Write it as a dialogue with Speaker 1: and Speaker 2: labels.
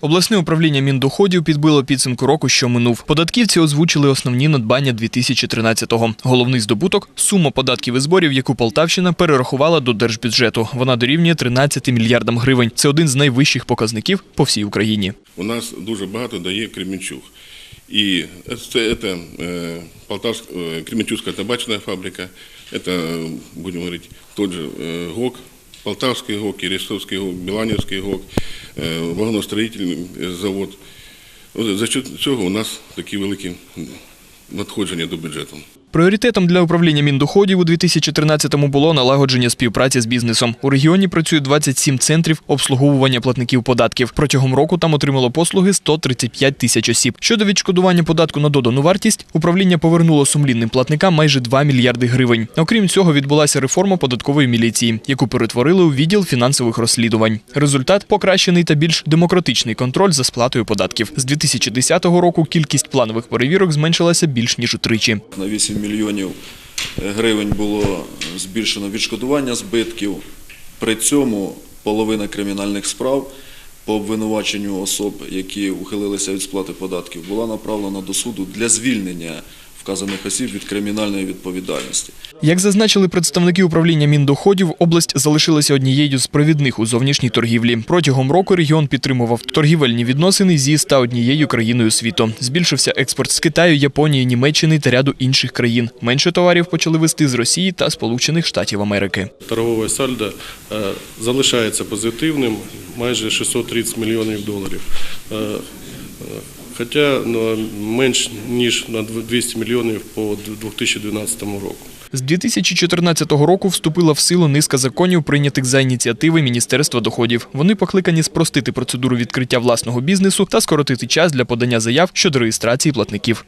Speaker 1: Обласне управління міндоходів підбило підсумку року, що минув. Податківці озвучили основні надбання 2013-го. Головний здобуток сума податків і зборів, яку Полтавщина перерахувала до держбюджету. Вона дорівнює 13 мільярдам гривень. Це один з найвищих показників по всій Україні.
Speaker 2: У нас дуже багато дає Кременчуг. І це, це е, Полтавська, е, табачна фабрика, це, будемо говорити, тот же е, ГОК, Полтавський ГОК, Рістовський ГОК, Біланівський ГОК, е, вагоностроїтельний завод. За цього у нас такі великі надходження до бюджету.
Speaker 1: Пріоритетом для управління міндоходів у 2013-му було налагодження співпраці з бізнесом. У регіоні працює 27 центрів обслуговування платників податків. Протягом року там отримало послуги 135 тисяч осіб. Щодо відшкодування податку на додану вартість, управління повернуло сумлінним платникам майже 2 мільярди гривень. Окрім цього, відбулася реформа податкової міліції, яку перетворили у відділ фінансових розслідувань. Результат покращений та більш демократичний контроль за сплатою податків. З 2010 року кількість планових перевірок зменшилася більш ніж утричі.
Speaker 3: На 8 мільйонів гривень було збільшено відшкодування збитків. При цьому половина кримінальних справ по обвинуваченню особ, які ухилилися від сплати податків, була направлена до суду для звільнення вказаних осіб від кримінальної відповідальності.
Speaker 1: Як зазначили представники управління міндоходів, область залишилася однією з провідних у зовнішній торгівлі. Протягом року регіон підтримував торгівельні відносини зі 101 країною світу. Збільшився експорт з Китаю, Японії, Німеччини та ряду інших країн. Менше товарів почали вести з Росії та Сполучених Штатів Америки.
Speaker 4: торгове сальдо е, залишається позитивним, майже 630 мільйонів доларів. Хоча ну, менш ніж на 200 мільйонів по 2012 року.
Speaker 1: З 2014 року вступила в силу низка законів, прийнятих за ініціативи Міністерства доходів. Вони покликані спростити процедуру відкриття власного бізнесу та скоротити час для подання заяв щодо реєстрації платників.